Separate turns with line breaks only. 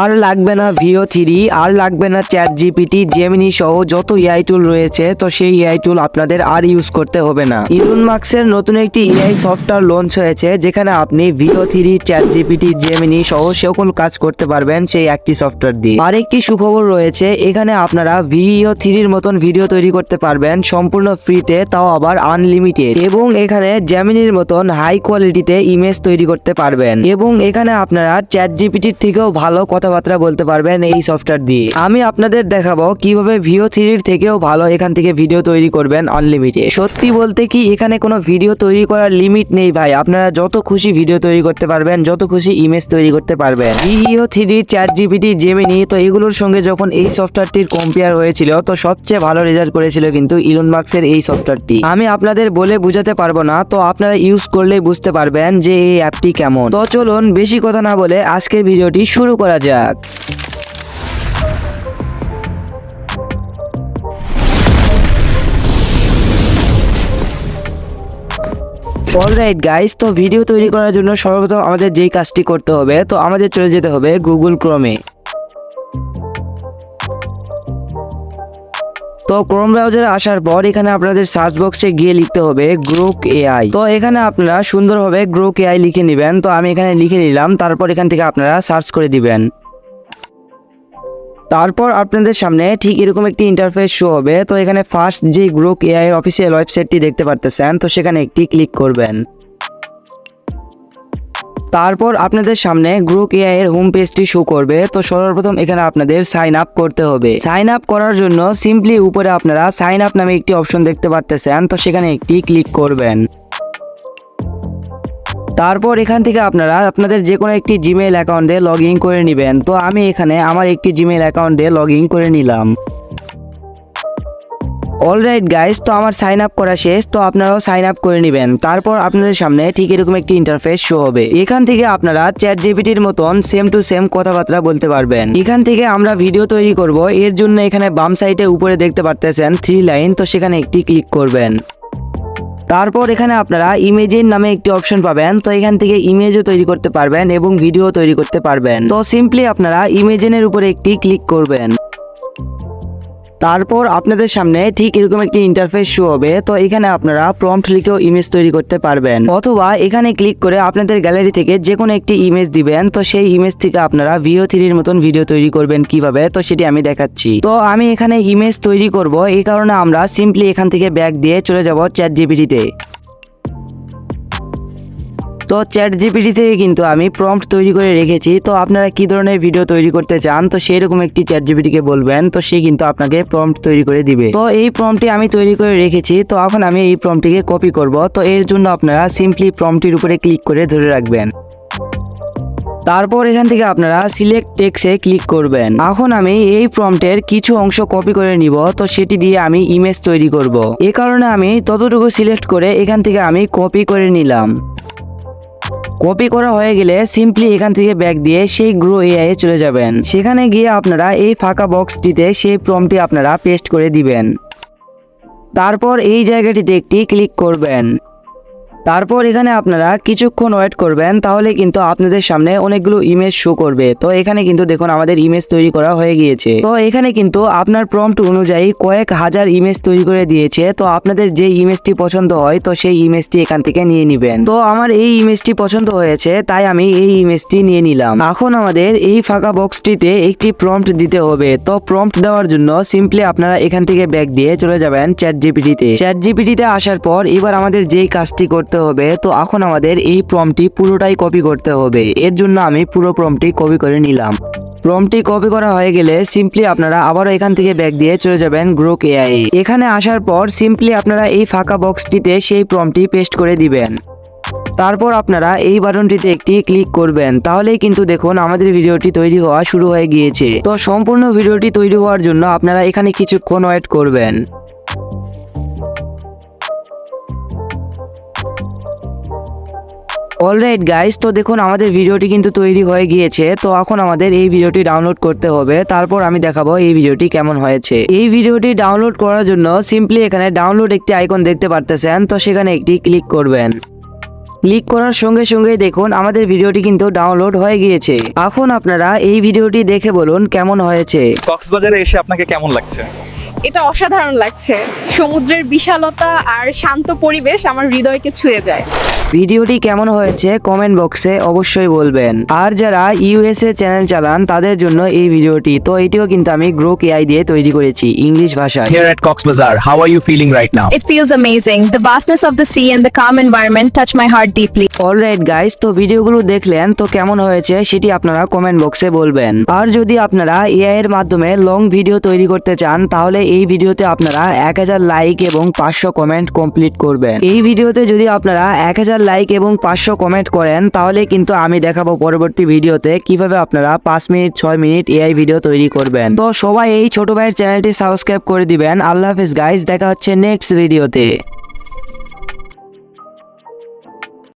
আর লাগবে না ভিও থ্রি আর লাগবে না চ্যাট জিপিটি জেমিনি সহ যত এআই টুল রয়েছে, তো সেই এআই টুল আপনাদের আর ইউজ করতে হবে না। ইলন মার্কসের নতুন একটি এআই সফটওয়্যার লঞ্চ হয়েছে, যেখানে আপনি Veo three chat GPT Gemini সহ সকল কাজ করতে পারবেন সেই একটি সফটওয়্যার দিয়ে। আরেকটি সুখবর রয়েছে, এখানে আপনারা ভিও থ্রির মতন ভিডিও তৈরি করতে পারবেন, সম্পূর্ণ ফ্রিতে তাও আবার আনলিমিটেড এবং এখানে জেমিনির মতন হাই কোয়ালিটিতে ইমেজ তৈরি করতে পারবেন। এবং এখানে আপনারা চ্যাট জিপিটির থেকেও ভালো কথাবার্তা বলতে পারবেন এই সফটওয়্যার দিয়ে। আমি আপনাদের দেখাবো কীভাবে ভিও থ্রির থেকেও ভালো এখান থেকে ভিডিও তৈরি করবেন আনলিমিটেড সত্যি বলতে কি, এখানে কোনো ভিডিও তৈরি করার লিমিট নেই ভাই। আপনারা যত খুশি ভিডিও তৈরি করতে পারবেন, যত খুশি ইমেজ তৈরি করতে পারবেন। Veo three chat GPT Gemini তো এগুলোর সঙ্গে যখন এই সফটওয়্যারটির কম্পেয়ার হয়েছিল, তো সবচেয়ে ভালো রেজাল্ট করেছিল কিন্তু ইলন মার্কসের এই সফটওয়্যারটি আমি আপনাদের বলে বুঝাতে পারব না, তো আপনারা ইউজ করলেই বুঝতে পারবেন যে এই অ্যাপটি কেমন। তো চলুন, বেশি কথা না বলে আজকের ভিডিওটি শুরু করা যাক। অলরাইট গাইস তো ভিডিও তৈরি করার জন্য সর্বপ্রথম আমাদের যেই কাজটি করতে হবে, তো আমাদের চলে যেতে হবে গুগল ক্রোমে তো ক্রোম ব্রাউজারে আসার পর এখানে আপনাদের সার্চ বক্সে গিয়ে লিখতে হবে গ্রোক এআই তো এখানে আপনারা সুন্দরভাবে গ্রোক এআই লিখে নেবেন। তো আমি এখানে লিখে নিলাম, তারপর এখান থেকে আপনারা সার্চ করে দিবেন। তারপর আপনাদের সামনে ঠিক এরকম একটি ইন্টারফেস শো হবে। তো এখানে ফার্স্ট যে গ্রোক এআই অফিসিয়াল ওয়েবসাইটটি দেখতে পারতেছেন, তো সেখানে একটি ক্লিক করবেন। তারপর আপনাদের সামনে গ্রুপ এআই এর হোম পেজটি শো করবে। তো সর্বপ্রথম এখানে আপনাদের সাইন আপ করতে হবে। সাইন আপ করার জন্য সিম্পলি উপরে আপনারা সাইন আপ নামে একটি অপশন দেখতে পারতেছেন। তো সেখানে একটি ক্লিক করবেন। তারপর এখান থেকে আপনারা আপনাদের যে কোনো একটি জিমেইল অ্যাকাউন্ট লগ ইন করে নেবেন। তো আমি এখানে আমার একটি জিমেইল অ্যাকাউন্ট দিয়ে লগ ইন করে নিলাম। অলরাইট গাইস তো আমার সাইন আপ করা শেষ, তো আপনারাও সাইন আপ করে নেবেন। তারপর আপনাদের সামনে ঠিক এরকম একটি ইন্টারফেস শো হবে। এখান থেকে আপনারা চ্যাট জিপিটির মতন সেম টু সেম কথাবার্তা বলতে পারবেন। এখান থেকে আমরা ভিডিও তৈরি করব। এর জন্য এখানে বাম সাইডে উপরে দেখতে পারতেছেন থ্রি লাইন তো সেখানে একটি ক্লিক করবেন। তারপর এখানে আপনারা ইমেজের নামে একটি অপশন পাবেন। তো এখান থেকে ইমেজও তৈরি করতে পারবেন এবং ভিডিও তৈরি করতে পারবেন। তো সিম্পলি আপনারা ইমেজেনের উপরে একটি ক্লিক করবেন। তারপর আপনাদের সামনে ঠিক এরকম একটি ইন্টারফেস শো হবে। তো এখানে আপনারা প্রম্পট লিখেও ইমেজ তৈরি করতে পারবেন। অথবা এখানে ক্লিক করে আপনাদের গ্যালারি থেকে যে কোনো একটি ইমেজ দিবেন। তো সেই ইমেজ থেকে আপনারা ভিও থ্রির মতন ভিডিও তৈরি করবেন কীভাবে? তো সেটি আমি দেখাচ্ছি। তো আমি এখানে ইমেজ তৈরি করব। এই কারণে আমরা সিম্পলি এখান থেকে ব্যাগ দিয়ে চলে যাব চ্যাট জিপিটিতে তো চ্যাট জিপিটি থেকে কিন্তু আমি প্রম্পট তৈরি করে রেখেছি। তো আপনারা কি ধরনের ভিডিও তৈরি করতে চান? তো সেই রকম একটি চ্যাট জিপিটিকে বলবেন, তো সে কিন্তু আপনাকে প্রম্পট তৈরি করে দিবে। তো এই প্রম্পটটি আমি তৈরি করে রেখেছি, তো এখন আমি এই প্রম্পটিকে কপি করব। তো এর জন্য আপনারা সিম্পলি প্রম্পটির উপরে ক্লিক করে ধরে রাখবেন। তারপর এখান থেকে আপনারা সিলেক্ট টেক্সে ক্লিক করবেন। এখন আমি এই প্রম্পটের কিছু অংশ কপি করে নিব, তো সেটি দিয়ে আমি ইমেজ তৈরি করব। এ কারণে আমি ততটুকু সিলেক্ট করে এখান থেকে আমি কপি করে নিলাম। কপি করা হয়ে গেলে সিম্পলি এখান থেকে ব্যাগ দিয়ে সেই গ্রো এআই চলে যাবেন। সেখানে গিয়ে আপনারা এই ফাঁকা বক্সটিতে সেই প্রমটি আপনারা পেস্ট করে দিবেন। তারপর এই জায়গাটিতে একটি ক্লিক করবেন। তারপর এখানে আপনারা কিছুক্ষণ ওয়েট করবেন, তাহলে কিন্তু আপনাদের সামনে অনেকগুলো ইমেজ শো করবে। তো এখানে কিন্তু দেখুন আমাদের ইমেজ তৈরি করা হয়ে গিয়েছে। তো এখানে কিন্তু আপনার প্রম্পট অনুযায়ী কয়েক হাজার ইমেজ তৈরি করে দিয়েছে। তো আপনাদের যে ইমেজটি পছন্দ হয়, তো সেই ইমেজটি এখান থেকে নিয়ে নিবেন। তো আমার এই ইমেজটি পছন্দ হয়েছে, তাই আমি এই ইমেজটি নিয়ে নিলাম। এখন আমাদের এই ফাঁকা বক্সটিতে একটি প্রম্পট দিতে হবে। তো প্রম্পট দেওয়ার জন্য সিম্পলি আপনারা এখান থেকে ব্যাগ দিয়ে চলে যাবেন চ্যাট জিপিটিতে চ্যাট জিপিটিতে আসার পর এবার আমাদের যেই কাজটি করতে হবে, তো এখন আমাদের এই প্রম্পটি পুরোটাই কপি করতে হবে। এর জন্য আমি পুরো প্রম্পটি কপি করে নিলাম। প্রম্পটি কপি করা হয়ে গেলে সিম্পলি আপনারা আবারও এখান থেকে ব্যাক দিয়ে চলে যাবেন গ্রোক এআই এখানে আসার পর সিম্পলি আপনারা এই ফাঁকা বক্সটিতে সেই প্রম্পটি পেস্ট করে দিবেন। তারপর আপনারা এই বাটনটিতে একটি ক্লিক করবেন। তাহলেই কিন্তু দেখুন আমাদের ভিডিওটি তৈরি হওয়া শুরু হয়ে গিয়েছে। তো সম্পূর্ণ ভিডিওটি তৈরি হওয়ার জন্য আপনারা এখানে কিছুক্ষণ ওয়েট করবেন। অলরাইট গাইস তো দেখুন, আমাদের ভিডিওটি কিন্তু তৈরি হয়ে গিয়েছে। তো এখন আমাদের এই ভিডিওটি ডাউনলোড করতে হবে। তারপর আমি দেখাবো এই ভিডিওটি কেমন হয়েছে। এই ভিডিওটি ডাউনলোড করার জন্য সিম্পলি এখানে ডাউনলোড একটি আইকন দেখতে পারতেছেন। তো সেখানে একটি ক্লিক করবেন। ক্লিক করার সঙ্গে সঙ্গে দেখুন, আমাদের ভিডিওটি কিন্তু ডাউনলোড হয়ে গিয়েছে। এখন আপনারা এই ভিডিওটি দেখে বলুন, কেমন হয়েছে?
কক্সবাজারে এসে আপনাকে কেমন লাগছে?
এটা অসাধারণ লাগছে সমুদ্রের বিশালতা আর শান্ত পরিবেশ আমার হৃদয়কে ছুঁয়ে যায়
ভিডিওটি কেমন হয়েছে কমেন্ট বক্সে অবশ্যই বলবেন আর যারা ইউএসএ চ্যানেল চালান তাদের জন্য এই ভিডিওটি তো এটিও কিন্তু আমি গ্রোক এআই দিয়ে তৈরি করেছি ইংলিশ ভাষায়
Here at Cox's Bazar, how are you feeling right now?
It feels amazing. The vastness of the sea and the calm environment touch my heart deeply.
Alright guys তো ভিডিওগুলো দেখলেন তো কেমন হয়েছে সেটি আপনারা কমেন্ট বক্সে বলবেন আর যদি আপনারা এআই এর মাধ্যমে লং ভিডিও তৈরি করতে চান তাহলে এই ভিডিওতে আপনারা এক হাজার লাইক এবং পাঁচশো কমেন্ট কমপ্লিট করবেন। এই ভিডিওতে যদি আপনারা এক হাজার লাইক এবং পাঁচশো কমেন্ট করেন, তাহলে কিন্তু আমি দেখাবো পরবর্তী ভিডিওতে কীভাবে আপনারা পাঁচ মিনিট, ছয় মিনিট এআই ভিডিও তৈরি করবেন। তো সবাই এই ছোট ভাইয়ের চ্যানেলটি সাবস্ক্রাইব করে দিবেন। আল্লাহ হাফিজ গাইজ দেখা হচ্ছে নেক্সট ভিডিওতে